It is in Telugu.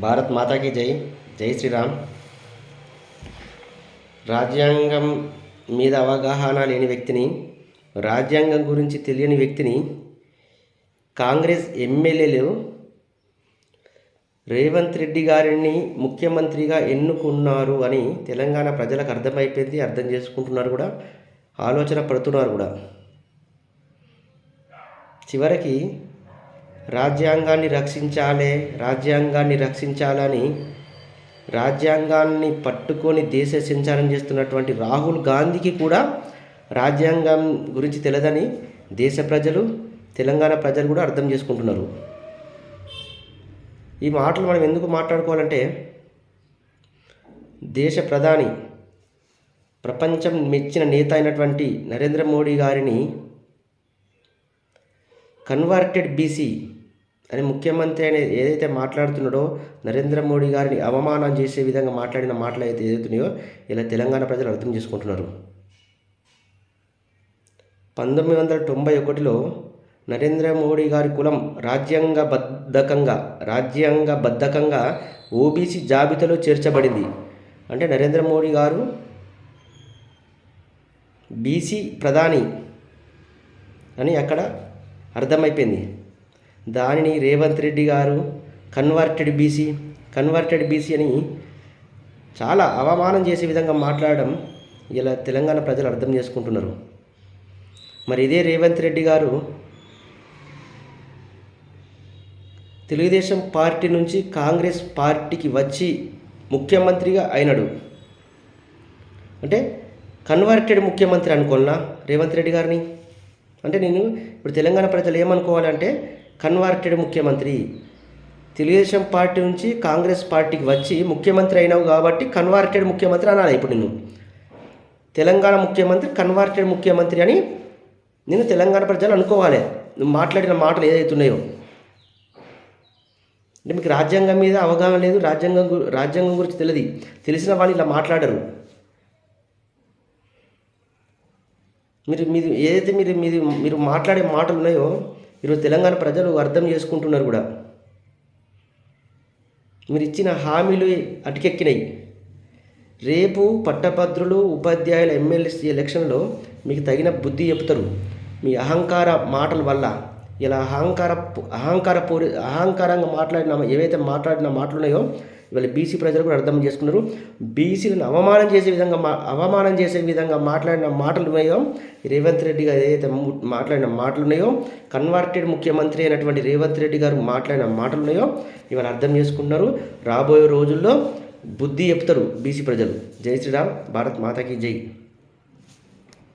భారత్ మాతాకి జై. జై శ్రీరామ్. రాజ్యాంగం మీద అవగాహన లేని వ్యక్తిని రాజ్యాంగం గురించి తెలియని వ్యక్తిని కాంగ్రెస్ ఎమ్మెల్యేలు రేవంత్ రెడ్డి గారిని ముఖ్యమంత్రిగా ఎన్నుకున్నారు అని తెలంగాణ ప్రజలకు అర్థమైపోయింది అర్థం చేసుకుంటున్నారు కూడా ఆలోచన పడుతున్నారు కూడా. చివరికి రాజ్యాంగాన్ని రక్షించాలే రాజ్యాంగాన్ని రక్షించాలని రాజ్యాంగాన్ని పట్టుకొని దేశ సంచారం చేస్తున్నటువంటి రాహుల్ గాంధీకి కూడా రాజ్యాంగం గురించి తెలియదని దేశ ప్రజలు తెలంగాణ ప్రజలు కూడా అర్థం చేసుకుంటున్నారు. ఈ మాటలు మనం ఎందుకు మాట్లాడుకోవాలంటే దేశ ప్రధాని ప్రపంచం మెచ్చిన నేత అయినటువంటి నరేంద్ర మోడీ గారిని కన్వర్టెడ్ బీసీ అని ముఖ్యమంత్రి అని ఏదైతే మాట్లాడుతున్నాడో నరేంద్ర మోడీ గారిని అవమానం చేసే విధంగా మాట్లాడిన మాటలు అయితే ఏదైతున్నాయో ఇలా తెలంగాణ ప్రజలు అర్థం చేసుకుంటున్నారు. పంతొమ్మిది వందల తొంభై ఒకటిలో నరేంద్ర మోడీ గారి కులం రాజ్యాంగబద్ధకంగా రాజ్యాంగబద్ధకంగా ఓబీసీ జాబితాలో చేర్చబడింది. అంటే నరేంద్ర మోడీ గారు బీసీ ప్రధాని అని అక్కడ అర్థమైపోయింది. దానిని రేవంత్ రెడ్డి గారు కన్వర్టెడ్ బీసీ కన్వర్టెడ్ బీసీ అని చాలా అవమానం చేసే విధంగా మాట్లాడడం ఇలా తెలంగాణ ప్రజలు అర్థం చేసుకుంటున్నారు. మరి ఇదే రేవంత్ రెడ్డి గారు తెలుగుదేశం పార్టీ నుంచి కాంగ్రెస్ పార్టీకి వచ్చి ముఖ్యమంత్రిగా అయినాడు. అంటే కన్వర్టెడ్ ముఖ్యమంత్రి అనుకున్నా రేవంత్ రెడ్డి గారిని. అంటే నేను ఇప్పుడు తెలంగాణ ప్రజలు ఏమనుకోవాలంటే కన్వర్టెడ్ ముఖ్యమంత్రి. తెలుగుదేశం పార్టీ నుంచి కాంగ్రెస్ పార్టీకి వచ్చి ముఖ్యమంత్రి అయినావు కాబట్టి కన్వర్టెడ్ ముఖ్యమంత్రి అనాలి ఇప్పుడు నేను తెలంగాణ ముఖ్యమంత్రి కన్వర్టెడ్ ముఖ్యమంత్రి అని నేను తెలంగాణ ప్రజలు అనుకోవాలి. నువ్వు మాట్లాడిన మాటలు ఏదైతున్నాయో. అంటే మీకు రాజ్యాంగం మీద అవగాహన లేదు రాజ్యాంగం రాజ్యాంగం గురించి తెలియదు తెలిసిన వాళ్ళు ఇలా మాట్లాడరు. మీరు మీరు ఏదైతే మీరు మీరు మీరు మాట్లాడే మాటలు ఉన్నాయో ఈరోజు తెలంగాణ ప్రజలు అర్థం చేసుకుంటున్నారు కూడా. మీరు ఇచ్చిన హామీలు అటుకెక్కినాయి. రేపు పట్టభద్రులు ఉపాధ్యాయుల ఎమ్మెల్సీ ఎలక్షన్లో మీకు తగిన బుద్ధి చెప్తారు. మీ అహంకార మాటల వల్ల ఇలా అహంకార అహంకార పూరి అహంకారంగా మాట్లాడిన ఏవైతే మాట్లాడిన మాటలు ఉన్నాయో ఇవాళ బీసీ ప్రజలు కూడా అర్థం చేసుకున్నారు. బీసీలను అవమానం చేసే విధంగా మా అవమానం చేసే విధంగా మాట్లాడిన మాటలు ఉన్నాయో రేవంత్ రెడ్డి గారు ఏదైతే మాట్లాడిన మాటలు ఉన్నాయో కన్వర్టెడ్ ముఖ్యమంత్రి అయినటువంటి రేవంత్ రెడ్డి గారు మాట్లాడిన మాటలు ఉన్నాయో ఇవాళ అర్థం చేసుకున్నారు రాబోయే రోజుల్లో బుద్ధి చెప్తారు బీసీ ప్రజలు. జై శ్రీరామ్ భారత్ మాతాకి జై.